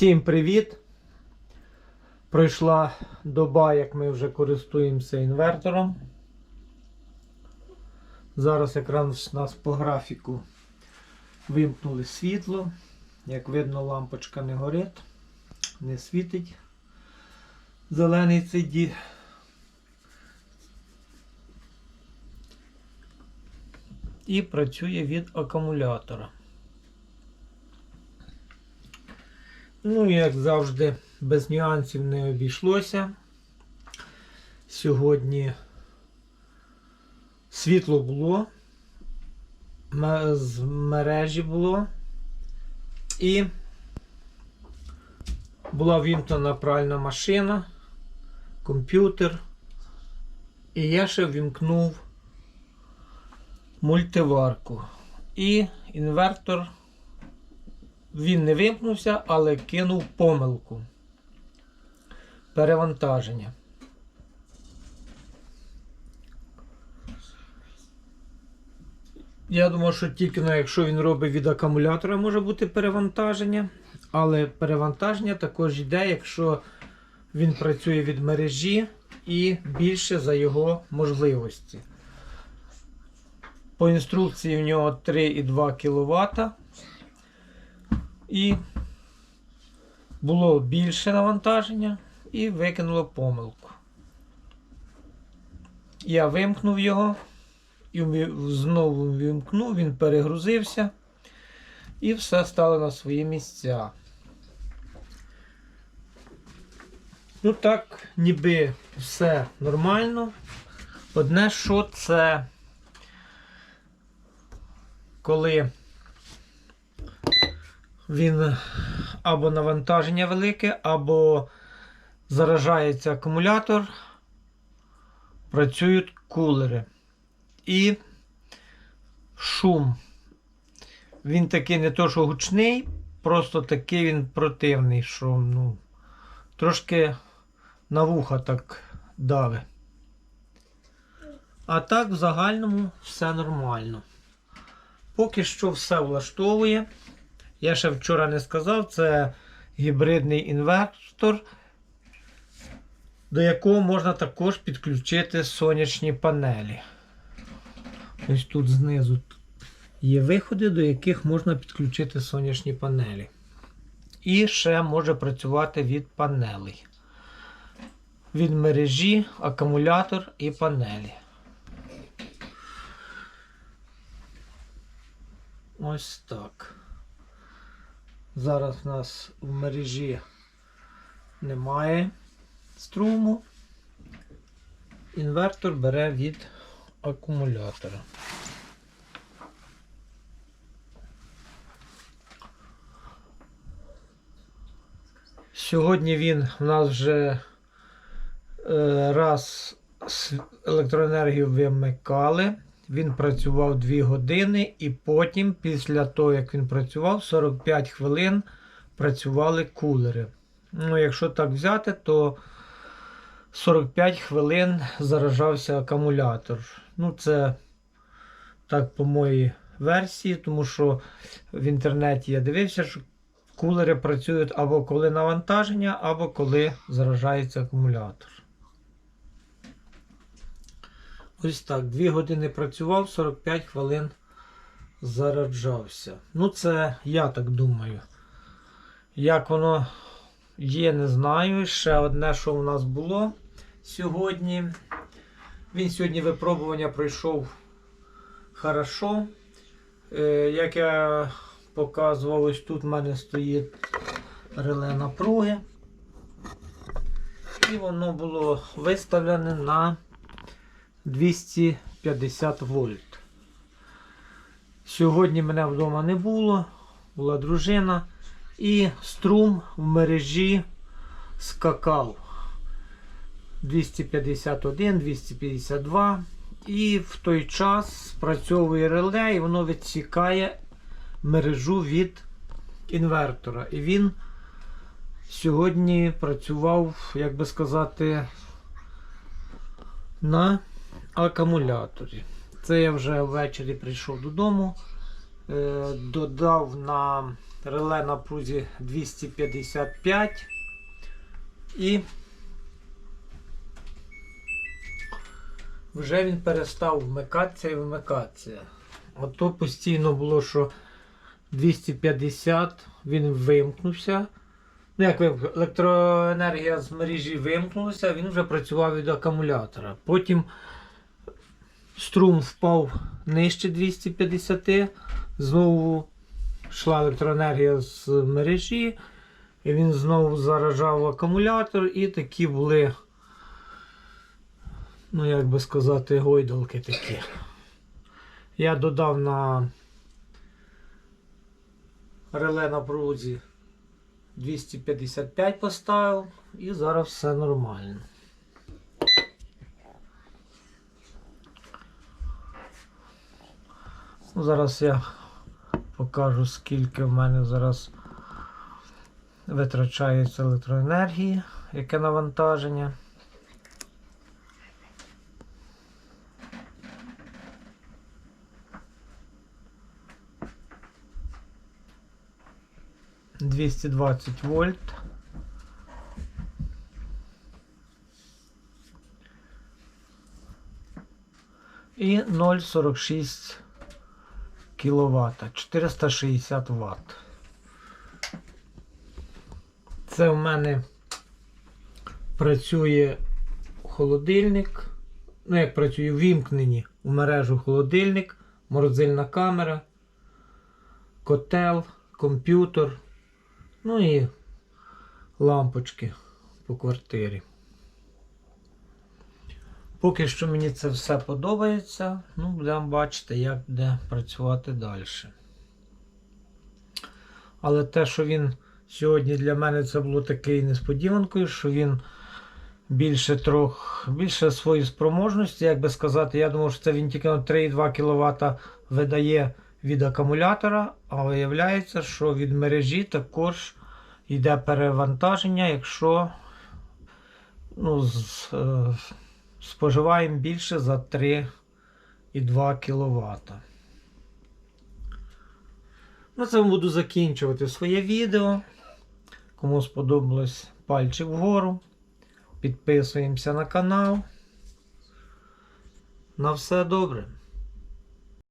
Всім привіт! Пройшла доба, як ми вже користуємося інвертором. Зараз якраз у нас по графіку вимкнули світло. Як видно, лампочка не горить, не світить. Зелений цей ді. І працює від акумулятора. Ну, як завжди, без нюансів не обійшлося. Сьогодні світло було, з мережі було. І була вімкнена пральна машина, комп'ютер. І я ще вімкнув мультиварку. І інвертор він не вимкнувся, але кинув помилку. Перевантаження. Я думав, що тільки ну, якщо він робить від акумулятора, може бути перевантаження. Але перевантаження також йде, якщо він працює від мережі і більше за його можливості. По інструкції в нього 3,2 кВт. І було більше навантаження і викинуло помилку. Я вимкнув його і знову вимкнув, він перегрузився і все стало на свої місця. Ну так, ніби все нормально. Одне, що це коли він або навантаження велике, або заражається акумулятор, працюють кулери. І шум. Він такий не то, що гучний, просто такий він противний, що ну, трошки на вуха так дави. А так в загальному все нормально. Поки що все влаштовує. Я ще вчора не сказав, це гібридний інвертор, до якого можна також підключити сонячні панелі. Ось тут знизу є виходи, до яких можна підключити сонячні панелі. І ще може працювати від панелей. Від мережі, акумулятор і панелі. Ось так. Зараз в нас в мережі немає струму. Інвертор бере від акумулятора. Сьогодні він в нас вже е, раз електроенергію вимикали. Він працював 2 години, і потім, після того, як він працював, 45 хвилин працювали кулери. Ну, якщо так взяти, то 45 хвилин заражався акумулятор. Ну, це так по моїй версії, тому що в інтернеті я дивився, що кулери працюють або коли навантаження, або коли заражається акумулятор. Ось так, 2 години працював, 45 хвилин зараджався. Ну, це я так думаю. Як воно є, не знаю. Ще одне, що у нас було сьогодні. Він сьогодні випробування пройшов хорошо. Е, як я показував, ось тут в мене стоїть реле напруги. І воно було виставлене на 250 вольт. Сьогодні мене вдома не було, була дружина, і струм в мережі скакав 251, 252. І в той час спрацьовує реле, і воно відсікає мережу від інвертора. І він сьогодні працював, як би сказати, на акумуляторі. Це я вже ввечері прийшов додому, е, додав на Реле на прузі 255 і вже він перестав вмикатися і вмикатися. Ото постійно було, що 250 він вимкнувся. Ну, як вимкнув, електроенергія з мережі вимкнулася, він вже працював від акумулятора. Потім струм впав нижче 250, знову йшла електроенергія з мережі, і він знову заражав акумулятор, і такі були, ну як би сказати, гойдалки такі. Я додав на реле на прузі 255 поставив і зараз все нормально. Ну, Зараз я покажу, скільки в мене зараз витрачається електроенергії, яке навантаження. Двісті двадцять вольт. І 0,46 кВт, 460 Вт. Це в мене працює холодильник. Ну, як працює, вімкнені у мережу холодильник, морозильна камера, котел, комп'ютер, ну і лампочки по квартирі. Поки що мені це все подобається. Ну, будемо бачити, як буде працювати далі. Але те, що він сьогодні для мене це було такою несподіванкою, що він більше трох, більше своєї спроможності, як би сказати, я думав, що це він тільки на 3,2 кВт видає від акумулятора, а виявляється, що від мережі також йде перевантаження, якщо ну, з, е, споживаємо більше за 3,2 кВт. На цьому буду закінчувати своє відео. Кому сподобалось пальчик вгору. Підписуємося на канал. На все добре.